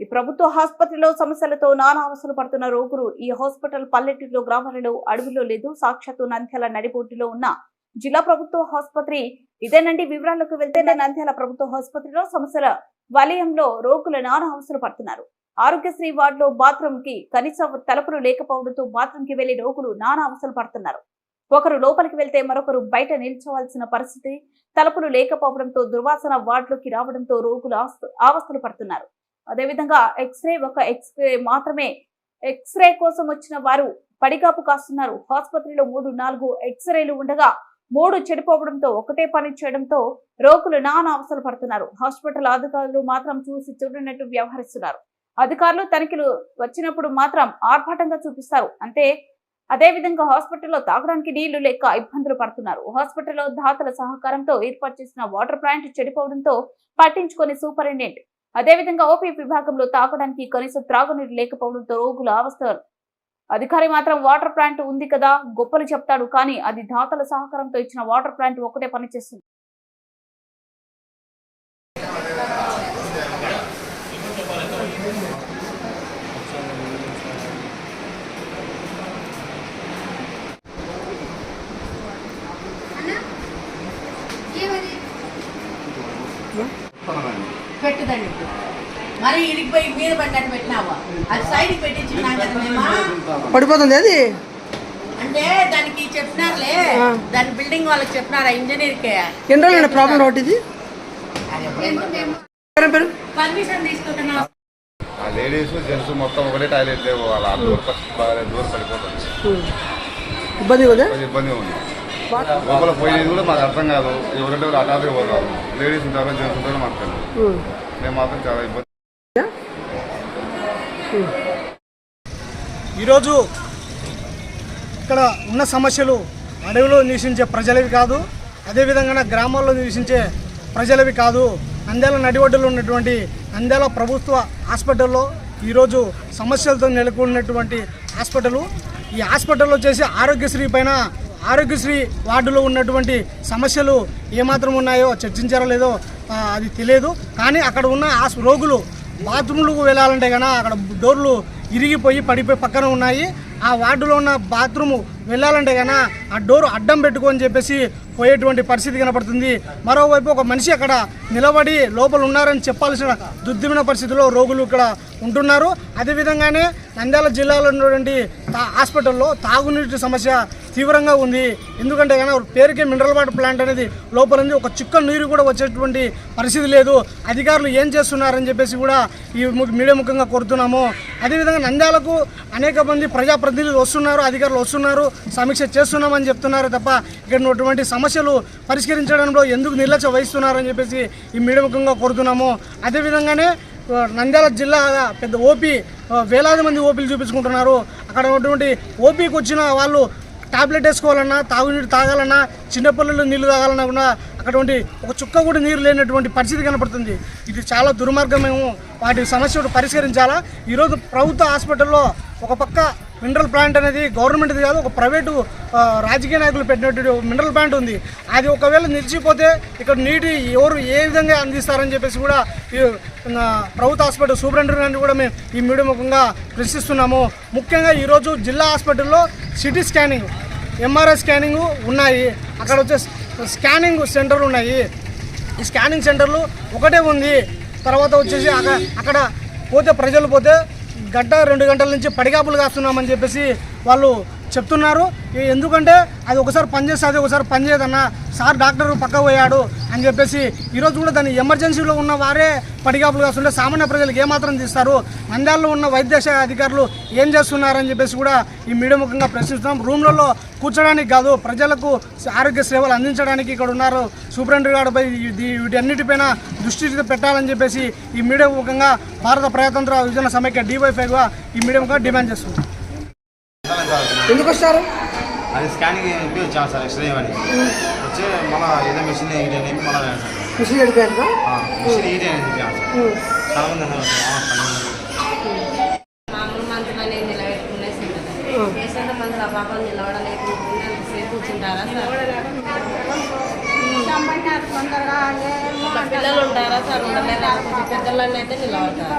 ఈ ప్రభుత్వ ఆసుపత్రిలో సమస్యలతో నానా అవసరం పడుతున్న రోగులు ఈ హాస్పిటల్ పల్లెటూరులో గ్రామాలలో అడవిలో లేదు. సాక్షాత్తు నంద్యాల నడిబొడ్డులో ఉన్న జిల్లా ప్రభుత్వ ఆసుపత్రి. ఇదేనండి వివరాలకు వెళ్తే నంద్యాల ప్రభుత్వ ఆసుపత్రిలో సమస్యల వలయంలో రోగులు నానా అవసరం పడుతున్నారు. ఆరోగ్యశ్రీ వార్డులో బాత్రూమ్కి కనీస తలుపులు లేకపోవడంతో బాత్రూమ్కి వెళ్ళి రోగులు నానా అవసరం పడుతున్నారు. ఒకరు లోపలికి వెళ్తే మరొకరు బయట నిల్చోవాల్సిన పరిస్థితి. తలుపులు లేకపోవడంతో దుర్వాసన వార్డులోకి రావడంతో రోగులు ఆవస్థలు అవస్థలు పడుతున్నారు. అదేవిధంగా ఎక్స్రే ఒక ఎక్స్రే మాత్రమే ఎక్స్రే కోసం వచ్చిన వారు పడికాపు కాస్తున్నారు. ఆసుపత్రిలో మూడు నాలుగు ఎక్స్రేలు ఉండగా మూడు చెడిపోవడంతో ఒకటే పని చేయడంతో రోగులు నానా అవసరం పడుతున్నారు. హాస్పిటల్ అధికారులు మాత్రం చూసి చూడనట్టు వ్యవహరిస్తున్నారు. అధికారులు తనిఖీలు వచ్చినప్పుడు మాత్రం ఆర్భాటంగా చూపిస్తారు. అంటే అదే విధంగా హాస్పిటల్లో తాగడానికి నీళ్ళు లేక ఇబ్బందులు పడుతున్నారు. హాస్పిటల్లో దాతల సహకారంతో ఏర్పాటు చేసిన వాటర్ ప్లాంట్ చెడిపోవడంతో పట్టించుకొని సూపరింటెండెంట్ అదేవిధంగా ఓపీ విభాగంలో తాగడానికి కనీసం త్రాగునీరు లేకపోవడంతో రోగులు అవస్థ. అధికారి మాత్రం వాటర్ ప్లాంట్ ఉంది కదా గొప్పలు చెప్తాడు కానీ అది దాతల సహకారంతో ఇచ్చిన వాటర్ ప్లాంట్ ఒకటే పనిచేస్తుంది. ఇప్పుడు. మరి ఇడికి పోయి మీద పడినట్టు పెట్టినావా? అది కదా మేమా పడిపోతుంది అది? అంటే దానికి చెప్పినారులే. దాని బిల్డింగ్ వాళ్ళకి చెప్పినారా ఇంజనీర్కి? ఎన్ని రోజులు ప్రాబ్లం ఒకటి ఇది? పర్మిషన్ తీసుకుంటున్నా. లేడీస్ జెంట్స్ మొత్తం ఒకటే టాయిలెట్ లేవు. దూర దూర పడిపోతుంది. ఇబ్బంది ఉంది? లోపల పోయేది కూడా మాకు అర్థం కాదు. ఎవరంటే అటాపే పోతారు. లేడీస్ ఉంటారో జెంట్స్ ఉంటారో మాకు తెలియదు. మేము మాత్రం చాలా ఇబ్బంది ఈరోజు ఇక్కడ ఉన్న సమస్యలు అడవిలో నివసించే ప్రజలవి కాదు అదేవిధంగా గ్రామాల్లో నివసించే ప్రజలవి కాదు. నంద్యాల నడివడ్డులో ఉన్నటువంటి నంద్యాల ప్రభుత్వ హాస్పిటల్లో ఈరోజు సమస్యలతో నెలకొన్నటువంటి హాస్పిటల్. ఈ హాస్పిటల్లో చేసే ఆరోగ్యశ్రీ పైన ఆరోగ్యశ్రీ వార్డులో ఉన్నటువంటి సమస్యలు ఏమాత్రం ఉన్నాయో చర్చించారో లేదో అది తెలియదు. కానీ అక్కడ ఉన్న ఆస్ రోగులు బాత్రూమ్లకు వెళ్ళాలంటే కన్నా అక్కడ డోర్లు ఇరిగిపోయి పడిపోయి పక్కన ఉన్నాయి. ఆ వార్డులో ఉన్న బాత్రూము వెళ్ళాలంటే కన్నా ఆ డోర్ అడ్డం పెట్టుకొని చెప్పేసి పోయేటువంటి పరిస్థితి కనపడుతుంది. మరోవైపు ఒక మనిషి అక్కడ నిలబడి లోపల ఉన్నారని చెప్పాల్సిన దుద్దిమిన పరిస్థితిలో రోగులు ఇక్కడ ఉంటున్నారు. అదేవిధంగానే నంద్యాల జిల్లాలో ఉన్నటువంటి తా- హాస్పిటల్లో తాగునీటి సమస్య తీవ్రంగా ఉంది. ఎందుకంటే కానీ పేరుకే మినరల్ వాటర్ ప్లాంట్ అనేది లోపల ఉంది ఒక చుక్క నీరు కూడా వచ్చేటువంటి పరిస్థితి లేదు. అధికారులు ఏం చేస్తున్నారని చెప్పేసి కూడా ఈ మీడియా ముఖంగా కోరుతున్నాము. అదేవిధంగా నంద్యాలకు అనేక మంది ప్రజాప్రతినిధులు వస్తున్నారు అధికారులు వస్తున్నారు సమీక్ష చేస్తున్నామని చెప్తున్నారు తప్ప ఇక్కడ ఉన్నటువంటి సమస్యలు పరిష్కరించడంలో ఎందుకు నిర్లక్ష్య వహిస్తున్నారని చెప్పేసి ఈ మీడియా ముఖంగా కోరుతున్నాము. అదేవిధంగానే నంద్యాల జిల్లా పెద్ద ఓపీ వేలాది మంది ఓపీలు చూపించుకుంటున్నారు. అక్కడ ఉన్నటువంటి ఓపీకి వచ్చిన వాళ్ళు టాబ్లెట్ వేసుకోవాలన్నా తాగునీరు తాగాలన్నా చిన్నపిల్లలు నీళ్ళు తాగాలన్నా కూడా అటువంటి ఒక చుక్క కూడా నీరు లేనటువంటి పరిస్థితి కనపడుతుంది. ఇది చాలా దుర్మార్గం మేము వాటి సమస్యను పరిష్కరించాలా? ఈరోజు ప్రభుత్వ హాస్పిటల్లో ఒక పక్క మినరల్ ప్లాంట్ అనేది గవర్నమెంట్ది కాదు ఒక ప్రైవేటు రాజకీయ నాయకులు పెట్టినటువంటి మినరల్ ప్లాంట్ ఉంది. అది ఒకవేళ నిలిచిపోతే ఇక్కడ నీటి ఎవరు ఏ విధంగా అందిస్తారని చెప్పేసి కూడా ఈ ప్రభుత్వ హాస్పిటల్ సూపరింటెండెంట్ కూడా మేము ఈ మీడియా ముఖంగా ప్రశ్నిస్తున్నాము. ముఖ్యంగా ఈరోజు జిల్లా హాస్పిటల్లో సిటీ స్కానింగ్ ఎంఆర్ఐ స్కానింగ్ ఉన్నాయి. అక్కడ వచ్చే స్కానింగ్ సెంటర్లు ఉన్నాయి. ఈ స్కానింగ్ సెంటర్లు ఒకటే ఉంది. తర్వాత వచ్చేసి అక్కడ అక్కడ పోతే ప్రజలు పోతే గంట రెండు గంటల నుంచి పడిగాపులు కాస్తున్నామని చెప్పేసి వాళ్ళు చెప్తున్నారు. ఎందుకంటే అది ఒకసారి పనిచేస్తుంది ఒకసారి పనిచేయదన్న సార్ డాక్టర్ పక్క పోయాడు అని చెప్పేసి ఈరోజు కూడా దాన్ని ఎమర్జెన్సీలో ఉన్న వారే పడిగాపులు కాస్తుంటే సామాన్య ప్రజలకు ఏమాత్రం తీస్తారు. నంద్యాలలో ఉన్న వైద్య శాఖ అధికారులు ఏం చేస్తున్నారని చెప్పేసి కూడా ఈ మీడియా ముఖంగా ప్రశ్నిస్తున్నాం. రూమ్లలో కూర్చోడానికి కాదు ప్రజలకు ఆరోగ్య సేవలు అందించడానికి ఇక్కడ ఉన్నారు. సూపరింటెండెంట్ గారిపై వీటన్నిటిపైన దృష్టి పెట్టాలని చెప్పేసి ఈ మీడియా ముఖంగా భారత ప్రజాతంత్ర విభజన సమైక్య డివైఫైగా ఈ మీడియా ముఖంగా డిమాండ్ చేస్తున్నాం. ఎందుకు వస్తారు? అది స్కానింగ్ ఇంటికి వచ్చాము సార్ ఎక్స్రే అని వచ్చి మన ఏదో మిషన్ హీట్ అని మన మిషన్ వెళ్ళిపోయారు మిషన్ హీట్ అని సార్ చాలా మంది పని. మామూలు మందులు అనేది నిలబెట్టుకునేసి కదా పేషెంట్ మందులు ఆ పాపం నిలబడలేదు. సేపు కూర్చుంటారా సార్? ఇట్లా పిల్లలు ఉంటారా సార్? ఉండలేరు కొంచెం పెద్దలని అయితే నిలబడతారు?